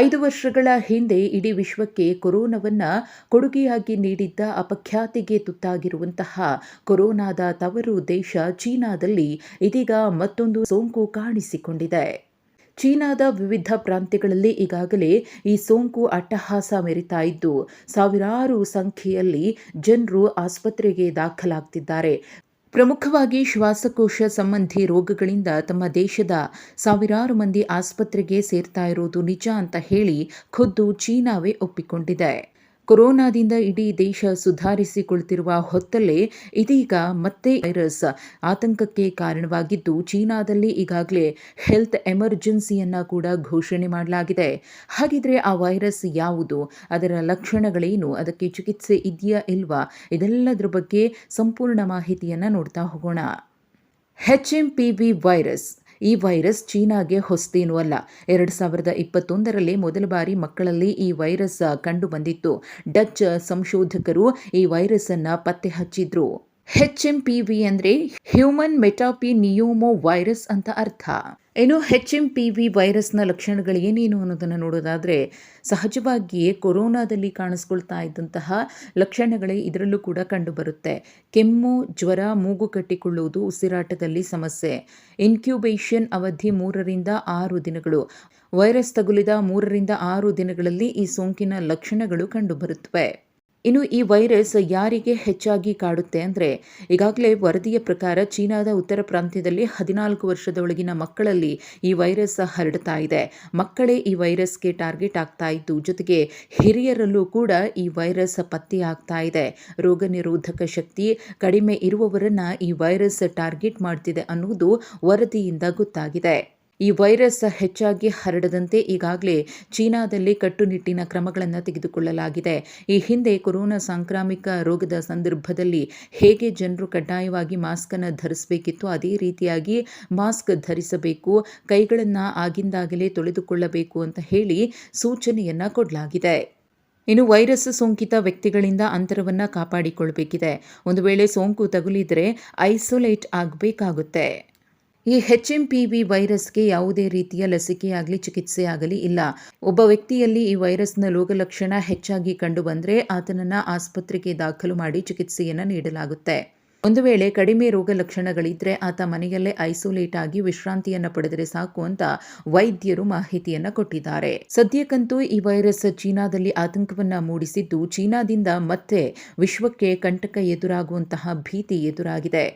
ಐದು ವರ್ಷಗಳ ಹಿಂದೆ ಇಡೀ ವಿಶ್ವಕ್ಕೆ ಕೊರೋನಾವನ್ನ ಕೊಡುಗೆಯಾಗಿ ನೀಡಿದ್ದ ಅಪಖ್ಯಾತಿಗೆ ತುತ್ತಾಗಿರುವಂತಹ ಕೊರೋನಾದ ತವರು ದೇಶ ಚೀನಾದಲ್ಲಿ ಇದೀಗ ಮತ್ತೊಂದು ಸೋಂಕು ಕಾಣಿಸಿಕೊಂಡಿದೆ. ಚೀನಾದ ವಿವಿಧ ಪ್ರಾಂತ್ಯಗಳಲ್ಲಿ ಈಗಾಗಲೇ ಈ ಸೋಂಕು ಅಟ್ಟಹಾಸ ಮೆರಿತಾ ಇದ್ದು, ಸಾವಿರಾರು ಸಂಖ್ಯೆಯಲ್ಲಿ ಜನರು ಆಸ್ಪತ್ರೆಗೆ ದಾಖಲಾಗ್ತಿದ್ದಾರೆ. ಪ್ರಮುಖವಾಗಿ ಶ್ವಾಸಕೋಶ ಸಂಬಂಧಿ ರೋಗಗಳಿಂದ ತಮ್ಮ ದೇಶದ ಸಾವಿರಾರು ಮಂದಿ ಆಸ್ಪತ್ರೆಗೆ ಸೇರ್ತಾ ಇರೋದು ನಿಜ ಅಂತ ಹೇಳಿ ಖುದ್ದು ಚೀನಾವೇ ಒಪ್ಪಿಕೊಂಡಿದೆ. ಕೊರೋನಾದಿಂದ ಇಡೀ ದೇಶ ಸುಧಾರಿಸಿಕೊಳ್ತಿರುವ ಹೊತ್ತಲ್ಲೇ ಇದೀಗ ಮತ್ತೆ ವೈರಸ್ ಆತಂಕಕ್ಕೆ ಕಾರಣವಾಗಿದ್ದು, ಚೀನಾದಲ್ಲಿ ಈಗಾಗಲೇ ಹೆಲ್ತ್ ಎಮರ್ಜೆನ್ಸಿಯನ್ನ ಕೂಡ ಘೋಷಣೆ ಮಾಡಲಾಗಿದೆ. ಹಾಗಿದ್ರೆ ಆ ವೈರಸ್ ಯಾವುದು? ಅದರ ಲಕ್ಷಣಗಳೇನು? ಅದಕ್ಕೆ ಚಿಕಿತ್ಸೆ ಇದೆಯಾ ಇಲ್ವಾ? ಇದೆಲ್ಲದರ ಬಗ್ಗೆ ಸಂಪೂರ್ಣ ಮಾಹಿತಿಯನ್ನ ನೋಡ್ತಾ ಹೋಗೋಣ. H M P V virus ಈ ವೈರಸ್ ಚೀನಾಗೆ ಹೊಸದೇನೂ ಅಲ್ಲ. ಎರಡು ಸಾವಿರದ ಇಪ್ಪತ್ತೊಂದರಲ್ಲಿ ಮೊದಲ ಬಾರಿ ಮಕ್ಕಳಲ್ಲಿ ಈ ವೈರಸ್ ಕಂಡು ಬಂದಿತ್ತು. ಡಚ್ ಸಂಶೋಧಕರು ಈ ವೈರಸ್ ಅನ್ನು ಪತ್ತೆ ಹಚ್ಚಿದ್ರು ಹೆಚ್ ಎಂ ಪಿ ವಿ ಅಂದರೆ ಹ್ಯೂಮನ್ ಮೆಟಾಪಿ ನಿಯೋಮೋ ವೈರಸ್ ಅಂತ ಅರ್ಥ. ಏನು ಹೆಚ್ ಎಂ ಪಿ ವಿ ವೈರಸ್ನ ಲಕ್ಷಣಗಳು ಏನೇನು ಅನ್ನೋದನ್ನು ನೋಡೋದಾದರೆ, ಸಹಜವಾಗಿಯೇ ಕೊರೋನಾದಲ್ಲಿ ಕಾಣಿಸ್ಕೊಳ್ತಾ ಇದ್ದಂತಹ ಲಕ್ಷಣಗಳೇ ಇದರಲ್ಲೂ ಕೂಡ ಕಂಡುಬರುತ್ತೆ. ಕೆಮ್ಮು, ಜ್ವರ, ಮೂಗು ಕಟ್ಟಿಕೊಳ್ಳುವುದು ಉಸಿರಾಟದಲ್ಲಿ ಸಮಸ್ಯೆ. ಇನ್ಕ್ಯುಬೇಷನ್ ಅವಧಿ ಮೂರರಿಂದ ಆರು ದಿನಗಳು. ವೈರಸ್ ತಗುಲಿದ ಮೂರರಿಂದ ಆರು ದಿನಗಳಲ್ಲಿ ಈ ಸೋಂಕಿನ ಲಕ್ಷಣಗಳು ಕಂಡುಬರುತ್ತವೆ ಇನ್ನು ಈ ವೈರಸ್ ಯಾರಿಗೆ ಹೆಚ್ಚಾಗಿ ಕಾಡುತ್ತೆ ಅಂದರೆ ಈಗಾಗಲೇ ವರದಿಯ ಪ್ರಕಾರ ಚೀನಾದ ಉತ್ತರ ಪ್ರಾಂತ್ಯದಲ್ಲಿ ಹದಿನಾಲ್ಕು ವರ್ಷದೊಳಗಿನ ಮಕ್ಕಳಲ್ಲಿ ಈ ವೈರಸ್ ಹರಡ್ತಾ ಇದೆ. ಮಕ್ಕಳೇ ಈ ವೈರಸ್ಗೆ ಟಾರ್ಗೆಟ್ ಆಗ್ತಾ ಇದ್ದು, ಜೊತೆಗೆ ಹಿರಿಯರಲ್ಲೂ ಕೂಡ ಈ ವೈರಸ್ ಪತ್ತೆ ಆಗ್ತಾ ಇದೆ. ರೋಗ ನಿರೋಧಕ ಶಕ್ತಿ ಕಡಿಮೆ ಇರುವವರನ್ನು ಈ ವೈರಸ್ ಟಾರ್ಗೆಟ್ ಮಾಡ್ತಿದೆ ಅನ್ನುವುದು ವರದಿಯಿಂದ ಗೊತ್ತಾಗಿದೆ. ಈ ವೈರಸ್ ಹೆಚ್ಚಾಗಿ ಹರಡದಂತೆ ಈಗಾಗಲೇ ಚೀನಾದಲ್ಲಿ ಕಟ್ಟುನಿಟ್ಟಿನ ಕ್ರಮಗಳನ್ನು ತೆಗೆದುಕೊಳ್ಳಲಾಗಿದೆ. ಈ ಹಿಂದೆ ಕೊರೋನಾ ಸಾಂಕ್ರಾಮಿಕ ರೋಗದ ಸಂದರ್ಭದಲ್ಲಿ ಹೇಗೆ ಜನರು ಕಡ್ಡಾಯವಾಗಿ ಮಾಸ್ಕನ್ನು ಧರಿಸಬೇಕಿತ್ತು ಅದೇ ರೀತಿಯಾಗಿ ಮಾಸ್ಕ್ ಧರಿಸಬೇಕು, ಕೈಗಳನ್ನು ಆಗಿಂದಾಗಲೇ ತೊಳೆದುಕೊಳ್ಳಬೇಕು ಅಂತ ಹೇಳಿ ಸೂಚನೆಯನ್ನು ಕೊಡಲಾಗಿದೆ. ಇನ್ನು ವೈರಸ್ ಸೋಂಕಿತ ವ್ಯಕ್ತಿಗಳಿಂದ ಅಂತರವನ್ನು ಕಾಪಾಡಿಕೊಳ್ಳಬೇಕಿದೆ ಒಂದು ವೇಳೆ ಸೋಂಕು ತಗುಲಿದರೆ ಐಸೋಲೇಟ್ ಆಗಬೇಕಾಗುತ್ತೆ. ಈ ಹೆಚ್ ಎಂ ಪಿ ವಿ ವೈರಸ್ಗೆ ಯಾವುದೇ ರೀತಿಯ ಲಸಿಕೆಯಾಗಲಿ ಚಿಕಿತ್ಸೆ ಆಗಲಿ ಇಲ್ಲ. ಒಬ್ಬ ವ್ಯಕ್ತಿಯಲ್ಲಿ ಈ ವೈರಸ್ನ ರೋಗಲಕ್ಷಣ ಹೆಚ್ಚಾಗಿ ಕಂಡು ಬಂದರೆ ಆತನನ್ನು ಆಸ್ಪತ್ರೆಗೆ ದಾಖಲು ಮಾಡಿ ಚಿಕಿತ್ಸೆಯನ್ನು ನೀಡಲಾಗುತ್ತೆ. ಒಂದು ವೇಳೆ ಕಡಿಮೆ ರೋಗ ಲಕ್ಷಣಗಳಿದ್ದರೆ ಆತ ಮನೆಯಲ್ಲೇ ಐಸೋಲೇಟ್ ಆಗಿ ವಿಶ್ರಾಂತಿಯನ್ನು ಪಡೆದರೆ ಸಾಕು ಅಂತ ವೈದ್ಯರು ಮಾಹಿತಿಯನ್ನು ಕೊಟ್ಟಿದ್ದಾರೆ. ಸದ್ಯಕ್ಕಂತೂ ಈ ವೈರಸ್ ಚೀನಾದಲ್ಲಿ ಆತಂಕವನ್ನು ಮೂಡಿಸಿದ್ದು ಚೀನಾದಿಂದ ಮತ್ತೆ ವಿಶ್ವಕ್ಕೆ ಕಂಟಕ ಎದುರಾಗುವಂತಹ ಭೀತಿ ಎದುರಾಗಿದೆ.